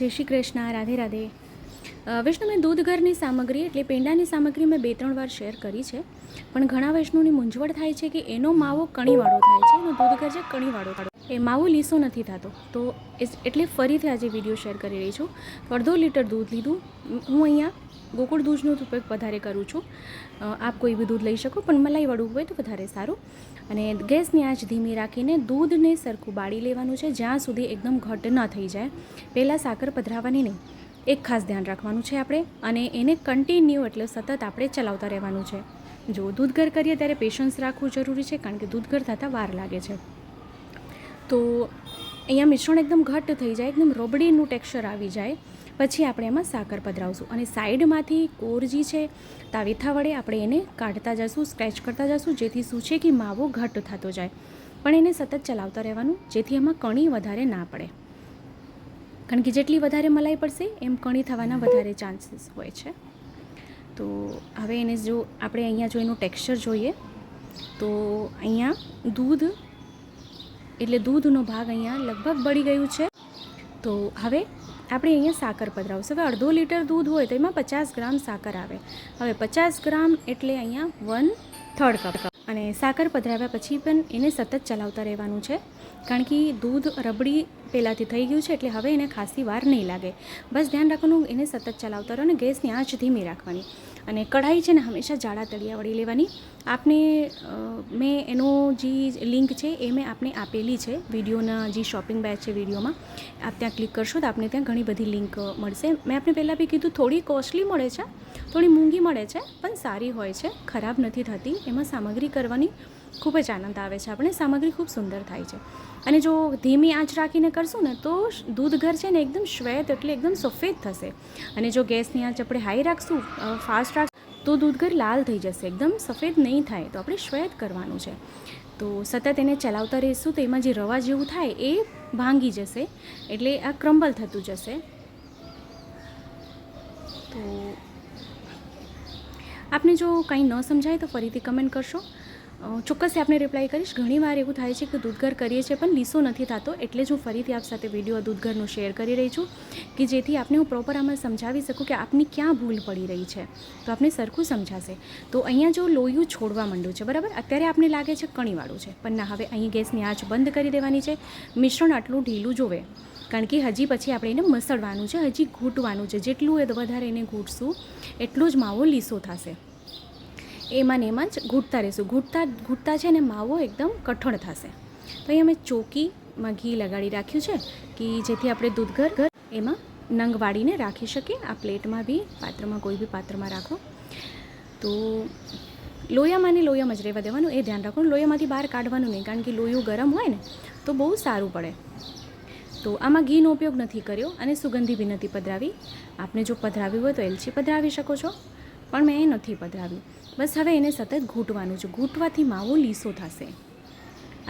જય શ્રી કૃષ્ણ, રાધે રાધે. વૈષ્ણુ મેં દૂધ ઘરની સામગ્રી એટલે પેંડાની સામગ્રી મેં બે ત્રણ વાર શેર કરી છે. પણ ઘણા વૈષ્ણુની મૂંઝવણ થાય છે કે એનો માવો કણીવાળો થાય છે એનો દૂધ ઘર છે કણીવાળો એ માવો લીસો નથી થતો. તો એટલે ફરીથી આજે વીડિયો શેર કરી રહી છું. અડધો લીટર દૂધ લીધું. હું અહીંયા ગોકુળ દૂધનો જ ઉપયોગ વધારે કરું છું. આપ કોઈ બી દૂધ લઈ શકો, પણ મલાઈવાળું હોય તો વધારે સારું. અને ગેસની આંચ ધીમી રાખીને દૂધને સરખું બાળી લેવાનું છે, જ્યાં સુધી એકદમ ઘટ ન થઈ જાય. પહેલાં સાકર પધરાવવાની નહીં. એક ખાસ ધ્યાન રાખવાનું છે આપણે, અને એને કન્ટિન્યુ એટલે સતત આપણે ચલાવતા રહેવાનું છે. જો દૂધઘર કરીએ ત્યારે પેશન્સ રાખવું જરૂરી છે, કારણ કે દૂધ ઘર થતાં વાર લાગે છે. તો અહીંયા મિશ્રણ એકદમ ઘટ્ટ થઈ જાય, એકદમ રબડીનું ટેક્સચર આવી જાય. પછી આપણે એમાં સાકર પધરાવશું અને સાઈડમાંથી કોરજી છે, તાવેથા વડે આપણે એને કાઢતા જશું, સ્ક્રેચ કરતા જશું, જેથી શું છે કે માવો ઘટ્ટ થતો જાય. પણ એને સતત ચલાવતા રહેવાનું, જેથી એમાં કણી વધારે ના પડે. કારણ કે જેટલી વધારે મલાઈ પડશે, એમ કણી થવાના વધારે ચાન્સીસ હોય છે. તો હવે એને જો આપણે અહીંયા જો એનું ટેક્સચર જોઈએ, તો અહીંયા દૂધ એટલે દૂધનો ભાગ અહીંયા લગભગ બળી ગયું છે. તો હવે આપણે અહીંયા સાકર પધરાવશું. હવે અડધો લીટર દૂધ હોય તો એમાં પચાસ ગ્રામ સાકર આવે. હવે પચાસ ગ્રામ એટલે અહીંયા વન થર્ડ કપ અને સાકર પધરાવ્યા પછી પણ એને સતત ચલાવતા રહેવાનું છે. કારણ કે દૂધ રબડી પહેલાંથી થઈ ગયું છે એટલે હવે એને ખાસી વાર નહીં લાગે. બસ ધ્યાન રાખવાનું, એને સતત ચલાવતા રહો અને ગેસની આંચ ધીમી રાખવાની. અને કઢાઈ છે ને હંમેશા જાડા તળિયાવાળી લેવાની. આપને મેં એનો જે લિંક છે એ મેં આપને આપેલી છે, વિડીયોના જે શોપિંગ બેચ છે વિડીયોમાં. આપ ત્યાં ક્લિક કરશો તો આપને ત્યાં ઘણી બધી લિંક મળશે. મેં આપને પહેલાં બી કીધું થોડી કોસ્ટલી મળે છે. થોડી મોંઘી મળે છે, પણ સારી હોય છે. ખરાબ નથી થતી. એમાં સામગ્રી કરવાની ખૂબ જ આનંદ આવે છે. આપણે સામગ્રી ખૂબ સુંદર થાય છે. અને જો ધીમી આંચ રાખીને કરશું ને, તો દૂધ ઘર છે ને, એકદમ શ્વેત એટલે એકદમ સફેદ થશે. અને જો ગેસની આંચ આપણે હાઈ રાખશું ફાસ્ટ રાખ, તો દૂધ ઘર લાલ થઈ જશે. એકદમ સફેદ નહીં થાય, તો આપણે શ્વેત કરવાનું છે. તો સતત એને ચલાવતા રહીશું, તો એમાં જે રવા જેવું થાય, એ ભાંગી જશે. એટલે આ ક્રમ્બલ થતું જશે. તો આપને જો કંઈ ન સમજાય તો ફરીથી કમેન્ટ કરશો. ચોક્કસ આપને રિપ્લાય કરીશ. ઘણીવાર એવું થાય છે કે દૂધઘર કરીએ છીએ પણ લીસો નથી થતો, એટલે જ હું ફરીથી આપ સાથે વીડિયો દૂધઘરનું શેર કરી રહી છું કે જેથી આપને હું પ્રોપર આમાં સમજાવી શકું કે આપની ક્યાં ભૂલ પડી રહી છે. તો આપને સરખું સમજાશે. તો અહીંયા જો લોયું છોડવા માંડ્યું છે, બરાબર? અત્યારે આપને લાગે છે કણીવાળું છે. પણ ના, હવે અહીં ગેસની આંચ બંધ કરી દેવાની છે. મિશ્રણ આટલું ઢીલું જોવે. કારણ કે હજી પછી આપણે એને મસળવાનું છે, હજી ઘૂંટવાનું છે. જેટલું એ વધારે એને ઘૂંટશું, એટલો જ માવો લીસો થશે. એમાં ને એમાં જ ઘૂંટતા રહેશું. ઘૂંટતા ઘૂંટતા છે ને માવો એકદમ કઠણ થશે. તો અહીં અમે ચોકીમાં ઘી લગાડી રાખ્યું છે કે જેથી આપણે દૂધઘર ઘર એમાં નંગ વાળીને રાખી શકીએ. આ પ્લેટમાં બી, પાત્રમાં કોઈ બી પાત્રમાં રાખો. તો લોયામાં ને લોયામાં જ રહેવા દેવાનું. એ ધ્યાન રાખવાનું. લોયામાંથી બહાર કાઢવાનું નહીં, કારણ કે લોયું ગરમ હોય ને, તો બહુ સારું પડે. તો આમાં ઘીનો ઉપયોગ નથી કર્યો અને સુગંધી બી નથી પધરાવી. આપને જો પધરાવી હોય તો એલચી પધરાવી શકો છો, પણ મેં એ નથી પધરાવી બસ હવે એને સતત ઘૂંટવાનું છે. ઘૂંટવાથી માવો લીસો થશે.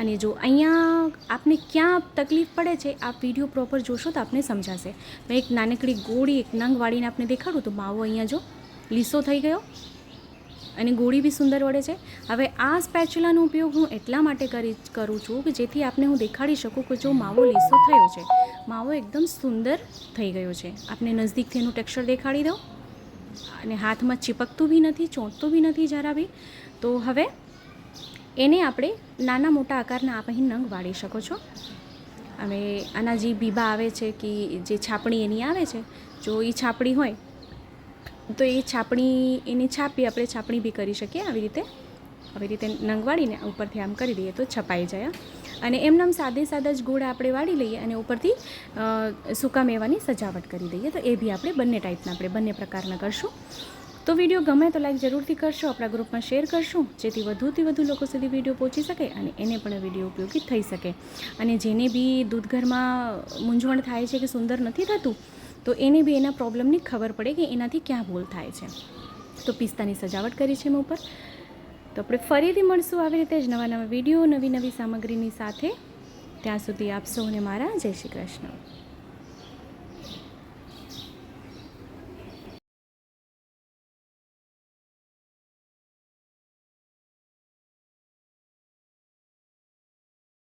અને જો અહીંયા આપને ક્યાં તકલીફ પડે છે આ વીડિયો પ્રોપર જોશો તો આપને સમજાશે. મેં એક નાનકડી ગોળી, એક નંગ વાળીને આપને દેખાડું, તો માવો અહીંયા જો લીસો થઈ ગયો. અને ગોળી બી સુંદર વળે છે. હવે આ સ્પેચ્યુલાનો ઉપયોગ હું એટલા માટે કરી કરું છું કે જેથી આપને હું દેખાડી શકું કે જો માવો લીસો થયો છે. માવો એકદમ સુંદર થઈ ગયો છે. આપને નજદીકથી એનું ટેક્સચર દેખાડી દઉં. અને હાથમાં ચીપકતું બી નથી, ચોંટતું બી નથી જરા બી. તો હવે એને આપણે નાના મોટા આકારના આપ અહીં નંગ વાળી શકો છો. હવે આના જે બીબા આવે છે કે જે છાપણી એની આવે છે, જો એ છાપણી હોય તો એ છાપણી, એની છાપી આપણે છાપણી બી કરી શકીએ આવી રીતે. આવી રીતે નંગવાળીને ઉપરથી આમ કરી દઈએ તો છપાઈ જાય અને એમનામ સાદે સાદા જ ગોળ આપણે વાળી લઈએ અને ઉપરથી સૂકા મેવાની સજાવટ કરી દઈએ. તો એ બી આપણે બંને ટાઈપના, આપણે બંને પ્રકારના કરશું. તો વીડિયો ગમે તો લાઈક જરૂરથી કરશો, આપણા ગ્રુપમાં શેર કરશું, જેથી વધુથી વધુ લોકો સુધી વીડિયો પહોંચી શકે અને એને પણ વીડિયો ઉપયોગી થઈ શકે. અને જેને બી દૂધઘરમાં મૂંઝવણ થાય છે કે સુંદર નથી થતું તો એને બી એના પ્રોબ્લેમની ખબર પડે કે એનાથી ક્યાં ભૂલ થાય છે. તો પિસ્તાની સજાવટ કરી છે મેં ઉપર. તો આપણે ફરીથી મળશું આવી રીતે જ નવા નવા વીડિયો, નવી નવી સામગ્રીની સાથે. ત્યાં સુધી આપ સૌને મારા જય શ્રી કૃષ્ણ.